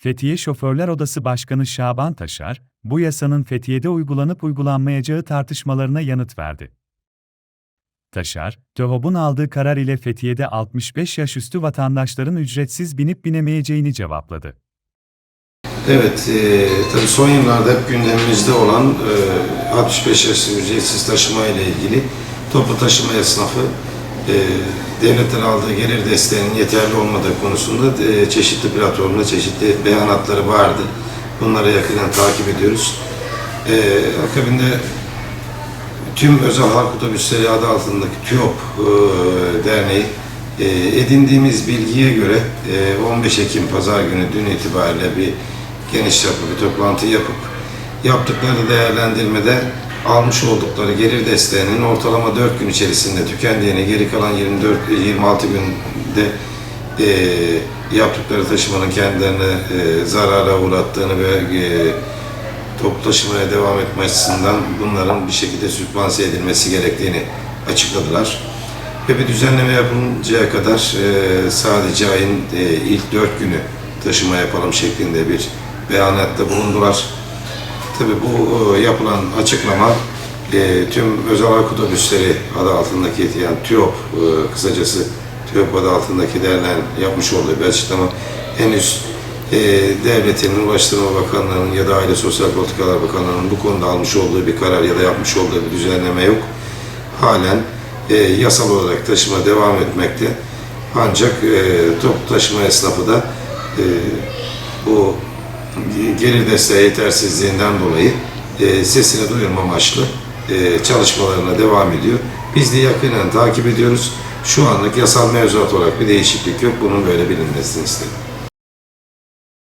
Fethiye Şoförler Odası Başkanı Şaban Taşar, bu yasanın Fethiye'de uygulanıp uygulanmayacağı tartışmalarına yanıt verdi. Taşar, TÖHOB'un aldığı karar ile Fethiye'de 65 yaş üstü vatandaşların ücretsiz binip binemeyeceğini cevapladı. Evet, e, tabii son yıllarda hep gündemimizde olan e, 65 yaş ücretsiz taşıma ile ilgili toplu taşıma esnafı e, devletten aldığı gelir desteğinin yeterli olmadığı konusunda e, çeşitli platformda çeşitli beyanatları vardı. Bunları yakından takip ediyoruz. E, akabinde tüm özel halk otobüsleri adı altındaki TÜOP e, Derneği e, edindiğimiz bilgiye göre e, 15 Ekim Pazar günü dün itibariyle bir geniş çaplı bir toplantı yapıp yaptıkları değerlendirmede almış oldukları gelir desteğinin ortalama 4 gün içerisinde tükendiğini, geri kalan 24 26 günde e, yaptıkları taşımanın kendilerine e, zarara uğrattığını ve e, toplu taşımaya devam etme açısından bunların bir şekilde sübvanse edilmesi gerektiğini açıkladılar. Ve bir düzenleme yapılıncaya kadar e, sadece ayın e, ilk dört günü taşıma yapalım şeklinde bir beyanatta bulundular. Tabi bu e, yapılan açıklama e, tüm özel halk otobüsleri adı altındaki yani TÜOP e, kısacası TÜOP adı altındaki derneğin yapmış olduğu bir açıklama henüz devletin, Ulaştırma Bakanlığı'nın ya da Aile Sosyal Politikalar Bakanlığı'nın bu konuda almış olduğu bir karar ya da yapmış olduğu bir düzenleme yok. Halen yasal olarak taşıma devam etmekte. Ancak e, toplu taşıma esnafı da e, bu gelir desteği yetersizliğinden dolayı e, sesini duyurma amaçlı e, çalışmalarına devam ediyor. Biz de yakinen takip ediyoruz. Şu anlık yasal mevzuat olarak bir değişiklik yok. Bunun böyle bilinmesini istedim.